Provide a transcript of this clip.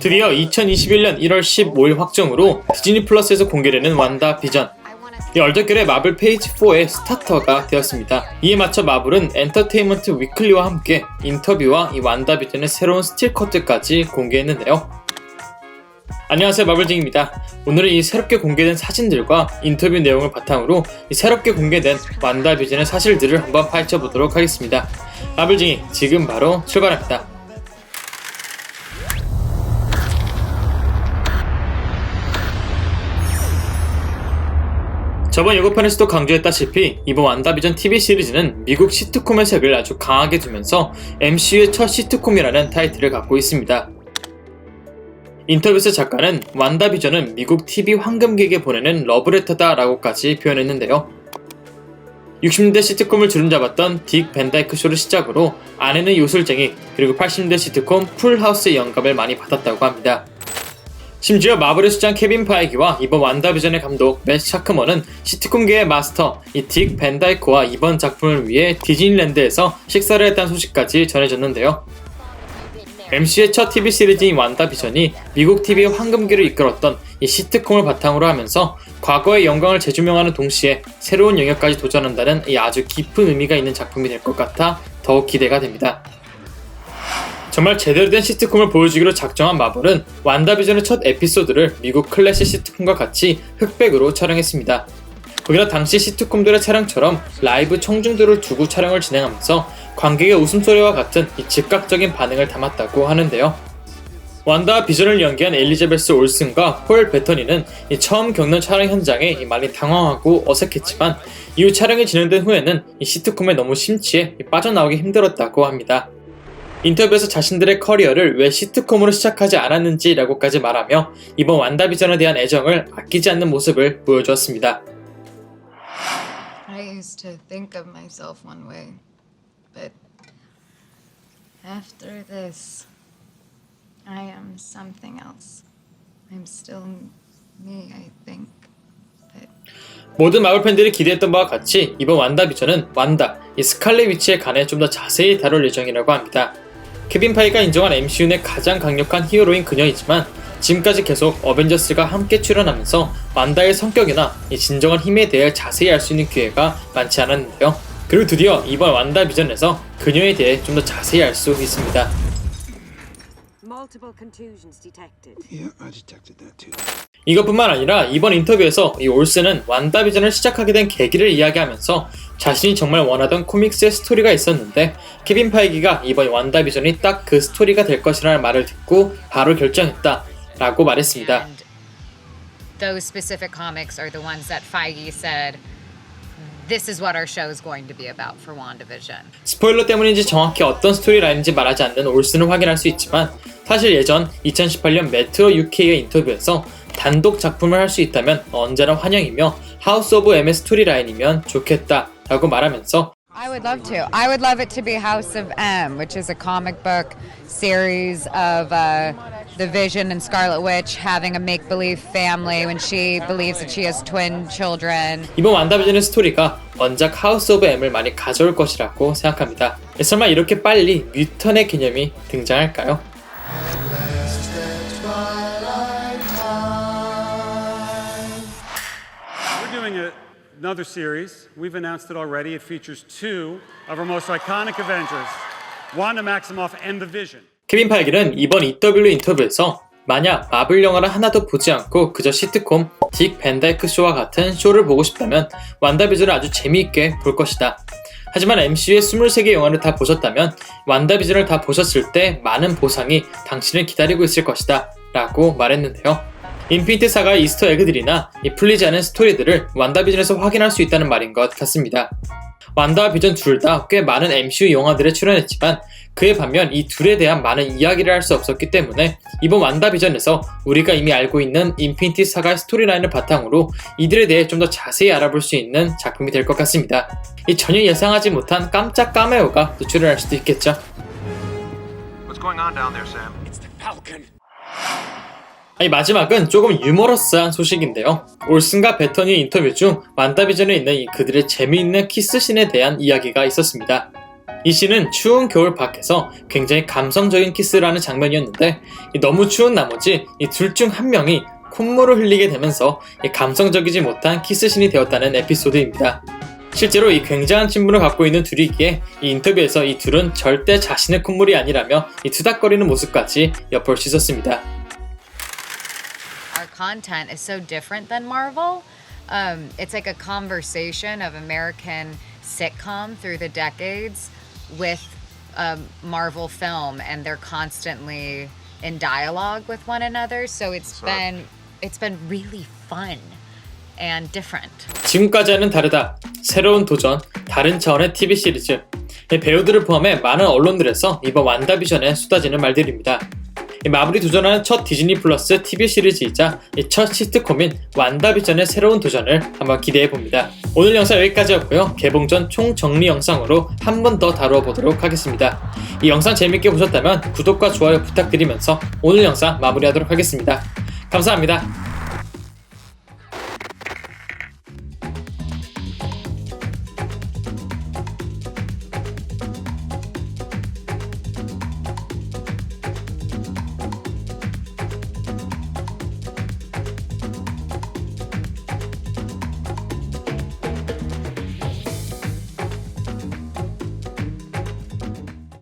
드디어 2021년 1월 15일 확정으로 디즈니 플러스에서 공개되는 완다 비전. 이 얼떨결에 마블 페이지 4의 스타터가 되었습니다. 이에 맞춰 마블은 엔터테인먼트 위클리와 함께 인터뷰와 이 완다 비전의 새로운 스틸 컷들까지 공개했는데요. 안녕하세요 마블징입니다. 오늘은 이 새롭게 공개된 사진들과 인터뷰 내용을 바탕으로 이 새롭게 공개된 완다 비전의 사실들을 한번 파헤쳐 보도록 하겠습니다. 마블징이 지금 바로 출발합니다. 저번 예고편에서도 강조했다시피 이번 완다비전 TV 시리즈는 미국 시트콤의 색을 아주 강하게 두면서 MCU의 첫 시트콤이라는 타이틀을 갖고 있습니다. 인터뷰에서 작가는 완다비전은 미국 TV 황금기에게 보내는 러브레터다 라고까지 표현했는데요. 60년대 시트콤을 주름잡았던 딕 벤다이크 쇼를 시작으로 아내는 요술쟁이 그리고 80년대 시트콤 풀하우스의 영감을 많이 받았다고 합니다. 심지어 마블의 수장 케빈 파이기와 이번 완다비전의 감독 맷 샤크먼은 시트콤계의 마스터 이 딕 벤다이크와 이번 작품을 위해 디즈니랜드에서 식사를 했다는 소식까지 전해졌는데요. MC의 첫 TV 시리즈인 완다비전이 미국 TV의 황금기를 이끌었던 이 시트콤을 바탕으로 하면서 과거의 영광을 재조명하는 동시에 새로운 영역까지 도전한다는 이 아주 깊은 의미가 있는 작품이 될 것 같아 더욱 기대가 됩니다. 정말 제대로 된 시트콤을 보여주기로 작정한 마블은 완다비전의 첫 에피소드를 미국 클래식 시트콤과 같이 흑백으로 촬영했습니다. 거기다 당시 시트콤들의 촬영처럼 라이브 청중들을 두고 촬영을 진행하면서 관객의 웃음소리와 같은 이 즉각적인 반응을 담았다고 하는데요. 완다와 비전을 연기한 엘리자베스 올슨과 폴 베터니는 이 처음 겪는 촬영 현장에 이 많이 당황하고 어색했지만 이후 촬영이 진행된 후에는 이 시트콤에 너무 심취해 이 빠져나오기 힘들었다고 합니다. 인터뷰에서 자신들의 커리어를 왜 시트콤으로 시작하지 않았는지라고까지 말하며 이번 완다비전에 대한 애정을 아끼지 않는 모습을 보여주었습니다. I used to think of myself one way, after this, I am something else. I'm still me, I think. 모든 마블 팬들이 기대했던 바와 같이 이번 완다 비전은 완다, 이 스칼렛 위치에 관해 좀 더 자세히 다룰 예정이라고 합니다. 케빈 파이가 인정한 MCU 내 가장 강력한 히어로인 그녀이지만 지금까지 계속 어벤져스가 함께 출연하면서 완다의 성격이나 이 진정한 힘에 대해 자세히 알 수 있는 기회가 많지 않았는데요. 그리고 드디어 이번 완다 비전에서 그녀에 대해 좀 더 자세히 알 수 있습니다. 이것뿐만 아니라 이번 인터뷰에서 이 올스는 완다 비전을 시작하게 된 계기를 이야기하면서 자신이 정말 원하던 코믹스의 스토리가 있었는데 케빈 파이기가 이번 완다 비전이 딱 그 스토리가 될 것이라는 말을 듣고 바로 결정했다 라고 말했습니다. And those specific comics are the ones that Feige said, this is what our show is going to be about for WandaVision. 스포일러 때문인지 정확히 어떤 스토리라인인지 말하지 않는 올스는 확인할 수 있지만 사실 예전 2018년 메트로 UK의 인터뷰에서 단독 작품을 할 수 있다면 언제나 환영이며 하우스 오브 M의 스토리라인이면 좋겠다 라고 말하면서 I would love to. I would love it to be House of M, which is a comic book series of uh, the Vision and Scarlet Witch having a make believe family when she believes that she has twin children. 이번 완다비전의 스토리가 원작 하우스 오브 M을 많이 가져올 것이라고 생각합니다. 설마 이렇게 빨리 뮤턴의 개념이 등장할까요? Another series. We've announced it already. It features two of our most iconic Avengers, Wanda Maximoff and the Vision. 케빈 파이기는 이번 EW 인터뷰에서 만약 마블 영화를 하나도 보지 않고 그저 시트콤 딕 벤다이크 쇼와 같은 쇼를 보고 싶다면 완다비전을 아주 재미있게 볼 것이다. 하지만 MCU의 23개 영화를 다 보셨다면 완다비전을 다 보셨을 때 많은 보상이 당신을 기다리고 있을 것이다 라고 말했는데요. 인피니트 사가의 이스터 에그들이나 이 풀리지 않은 스토리들을 완다비전에서 확인할 수 있다는 말인 것 같습니다. 완다와 비전 둘 다 꽤 많은 MCU 영화들에 출연했지만 그에 반면 이 둘에 대한 많은 이야기를 할 수 없었기 때문에 이번 완다비전에서 우리가 이미 알고 있는 인피니티 사가의 스토리라인을 바탕으로 이들에 대해 좀 더 자세히 알아볼 수 있는 작품이 될 것 같습니다. 이 전혀 예상하지 못한 깜짝 까메오가 또 출연할 수도 있겠죠. What's going on down there, Sam? 아니 마지막은 조금 유머러스한 소식인데요. 올슨과 베터니의 인터뷰 중 완다비전에 있는 이 그들의 재미있는 키스신에 대한 이야기가 있었습니다. 이 씬은 추운 겨울 밖에서 굉장히 감성적인 키스를 하는 장면이었는데 이 너무 추운 나머지 이 둘 중 한 명이 콧물을 흘리게 되면서 이 감성적이지 못한 키스신이 되었다는 에피소드입니다. 실제로 이 굉장한 친분을 갖고 있는 둘이기에 이 인터뷰에서 이 둘은 절대 자신의 콧물이 아니라며 이 투닥거리는 모습까지 엿볼 수 있었습니다. Our content is so different than Marvel. Um, it's like a conversation of American sitcom through the decades with a Marvel film, and they're constantly in dialogue with one another. So it's So- been it's been really fun and different. 지금까지와는 다르다. 새로운 도전, 다른 차원의 TV 시리즈. 이 배우들을 포함해 많은 언론들에서 이번 완다비전에 쏟아지는 말들입니다. 이 마블이 도전하는 첫 디즈니 플러스 TV 시리즈이자 이첫 시트콤인 완다비전의 새로운 도전을 한번 기대해 봅니다. 오늘 영상 여기까지였고요. 개봉 전 총 정리 영상으로 한 번 더 다루어 보도록 하겠습니다. 이 영상 재밌게 보셨다면 구독과 좋아요 부탁드리면서 오늘 영상 마무리하도록 하겠습니다. 감사합니다.